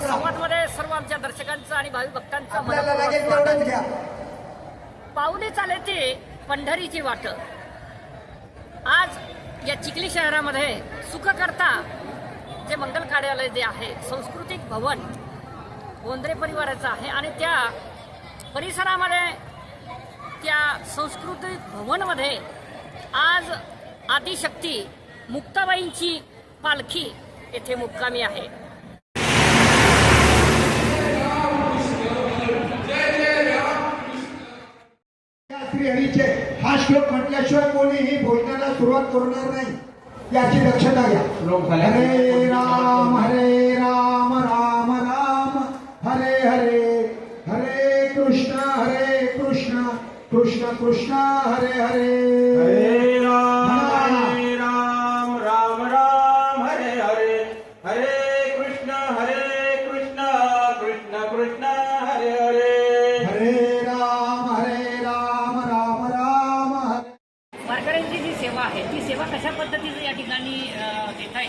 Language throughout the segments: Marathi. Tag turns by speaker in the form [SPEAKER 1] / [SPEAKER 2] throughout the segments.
[SPEAKER 1] संवादमध्ये सर्व आमच्या दर्शकांचं आणि भावी भक्तांचं
[SPEAKER 2] आपल्याला
[SPEAKER 1] चाले ते पंढरीची वाट आज या चिखली शहरामध्ये सुखकर्ता जे मंगल कार्यालय जे आहे सांस्कृतिक भवन गोंद्रे परिवाराचं आहे आणि त्या परिसरामध्ये त्या सांस्कृतिक भवनमध्ये आज आदिशक्ती मुक्ताबाईंची पालखी येथे मुक्कामी आहे.
[SPEAKER 2] हा श्लोक म्हटल्याशिवाय कोणीही भोजनाला सुरुवात करणार नाही. याची दक्षता घ्या. हरे राम हरे राम राम राम. हरे हरे. हरे कृष्ण हरे कृष्ण. कृष्ण कृष्ण हरे. हरे
[SPEAKER 1] पद्धतीने या देत आहे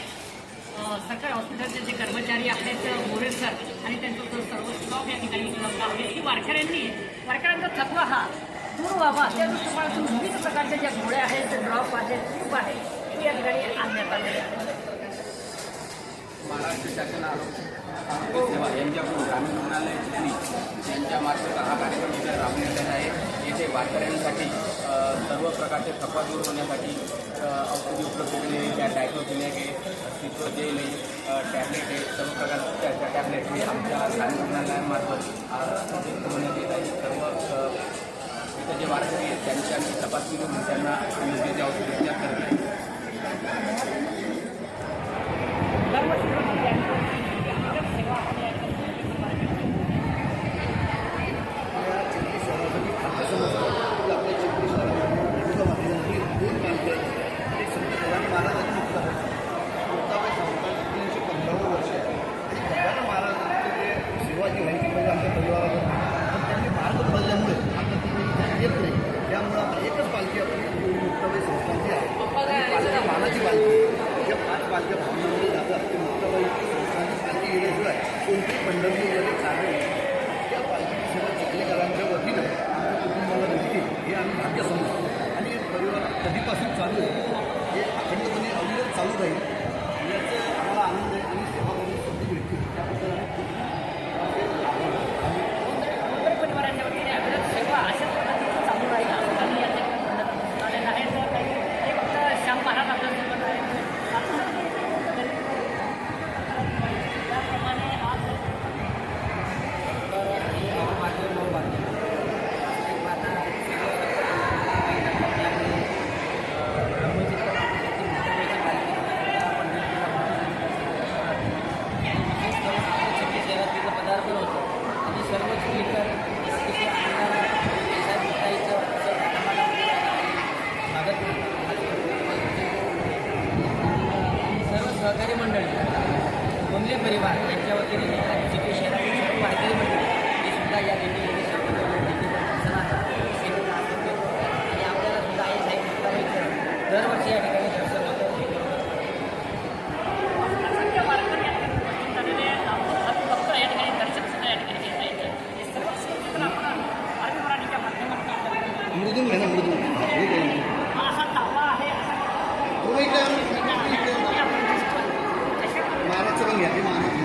[SPEAKER 1] सरकारी हॉस्पिटलचे जे कर्मचारी आहेत मोरे सर आणि त्यांचं सर्व स्टॉक या ठिकाणी उपलब्ध आहे. की वारकऱ्यांनी वारकऱ्यांचा थकवा हा दूर व्हावा. त्या दृष्टिकोनातून विविध प्रकारच्या ज्या गोळ्या आहेत ड्रॉप आहेत ट्यूब आहे ती या ठिकाणी आणण्यात आले
[SPEAKER 3] महाराष्ट्र शासन आरोग्य सेवा यांच्याकडून ग्रामीण रुग्णालय चिखली यांच्यामार्फत हा कार्यक्रम इथे राबवण्यात येत आहे. येथे वारकऱ्यांसाठी प्रकारचे थकवा दूर होण्यासाठी औषधी उपलब्ध केलेली त्या डायक्लोफिनिक आहे. सिट्रोजेल आहे टॅबलेट आहे सर्व प्रकारच्या टॅबलेट हे आमच्या ग्रामीण रुग्णालयामार्फत अ, येत आहे. सर्व इथं जे वारकरी आहेत त्यांची आम्ही तपासणी करून त्यांना योग्य ते औषध उपचार करत आहे
[SPEAKER 1] दरवर्षी त्यांची सेवा आपण या ठिकाणी
[SPEAKER 4] त्यामुळे आपण एकच पालखी आपली मुक्ताबाई संस्थांची आहे आणि पालख्या मानाची पालखी ज्या भावनामध्ये जातात ते मुक्ताबाई संस्थांची पालखी येण्याशिवाय कोणती पंढरपूरमध्ये कार्य नाही. त्या पालखी सेवा चिखलेकरांच्या वतीनं आमच्या कुटुंबाला भेटते हे आम्ही भाग्य समजतो. आणि परिवार कधीपासून चालू आहे हे अखंडपणे अविरत चालू राहील याचं आम्हाला आनंद आहे आणि सेवा करून संधी भेटते त्याबद्दल आम्ही खूप
[SPEAKER 1] मंगल परिवाराच्या वतीने अविरत सेवा अशाच पद्धतीने चालू राहील असं त्यांनी या ठिकाणी म्हणत आलेलं आहे तर काही हे फक्त श्याम महाराज आपल्यासोबत आहेत आपण त्याप्रमाणे आज
[SPEAKER 5] पदार्पण होतं आणि सर्व चिखलीकर तिथे आमदार साहेब मुक्ताईचं असं आम्हाला स्वागत आणि सर्व सहकारी मंडळी बोंबले परिवार यांच्या वतीने चिखली शहरातील वारकरी मंडळी हे सुद्धा या दिंडीमध्ये
[SPEAKER 1] की आपण दिसतो कशा
[SPEAKER 4] मानाचं पण घ्या ते मानाचं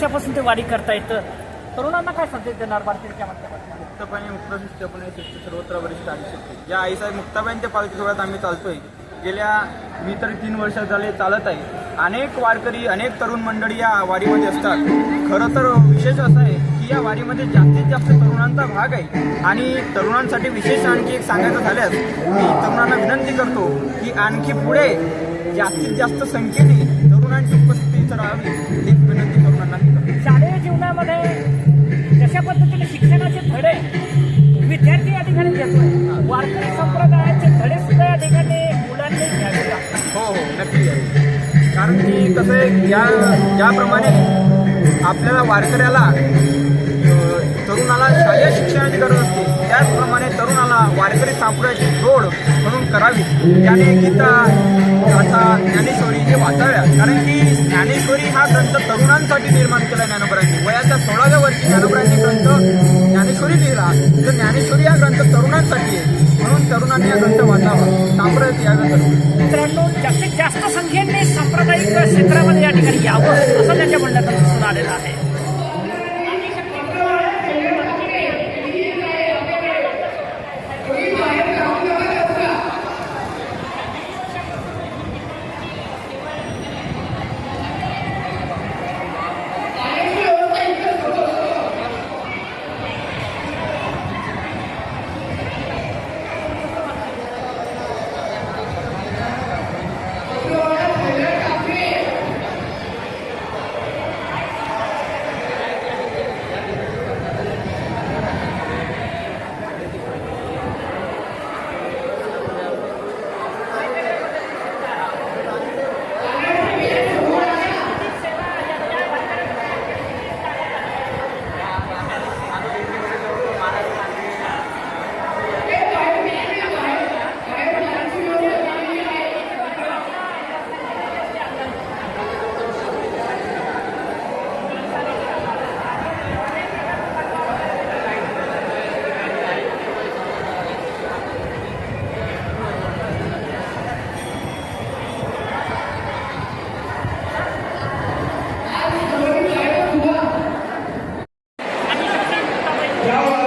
[SPEAKER 1] वर्षापासून ते वारी करतायत तरुणांना काय संदेश देणार वारकरीच्या माध्यमातून?
[SPEAKER 6] मुक्तपणे मुक्तशिष्टपणे सर्वत्र वरिष्ठ आयुष्य या आईसाहेब मुक्ताबाईंच्या पालखी सोहळ्यात आम्ही चालतोय. गेल्या मी तर तीन वर्ष झाले चालत आहे. अनेक वारकरी अनेक तरुण मंडळी या वारीमध्ये असतात. खरं तर विशेष असं आहे की या वारीमध्ये जास्तीत जास्त तरुणांचा भाग आहे. आणि तरुणांसाठी विशेष आणखी एक सांगायचं झाल्यास मी तरुणांना विनंती करतो की आणखी पुढे जास्तीत जास्त संख्येने तरुणांची उपस्थिती तर राहावी हीच विनंती करतो.
[SPEAKER 1] पद्धतीने शिक्षणाचे धडे विद्यार्थी या ठिकाणी घेतोय. वारकरी संप्रदायाचे धडे सुद्धा या ठिकाणी मुलांनी घ्यावे
[SPEAKER 6] हो हो नक्की. कारण की कसं आहे या ज्याप्रमाणे आपल्याला वारकऱ्याला तरुणाला शालेय शिक्षणाची गरज असते त्याचप्रमाणे तरुणाला वारकरी सापडायची जोड म्हणून करावी. त्याने गीता आता ज्ञानेश्वरी हे वाचाव्या कारण की ज्ञानेश्वरी हा ग्रंथ तरुणांसाठी निर्माण केला ज्ञानोबरांनी. वयाच्या सोळाव्या वर्षी ज्ञानोबरांनी ग्रंथ ज्ञानेश्वरी लिहिला. तर ज्ञानेश्वरी हा ग्रंथ तरुणांसाठी आहे. म्हणून तरुणांनी हा ग्रंथ वाचावा. सांप्रदायिक यावे सर्व
[SPEAKER 1] मित्रांनो जास्तीत जास्त संख्येने सांप्रदायिक क्षेत्रामध्ये या ठिकाणी यावं असं त्याच्या म्हणण्यात दिसून आलेलं आहे. Bravo.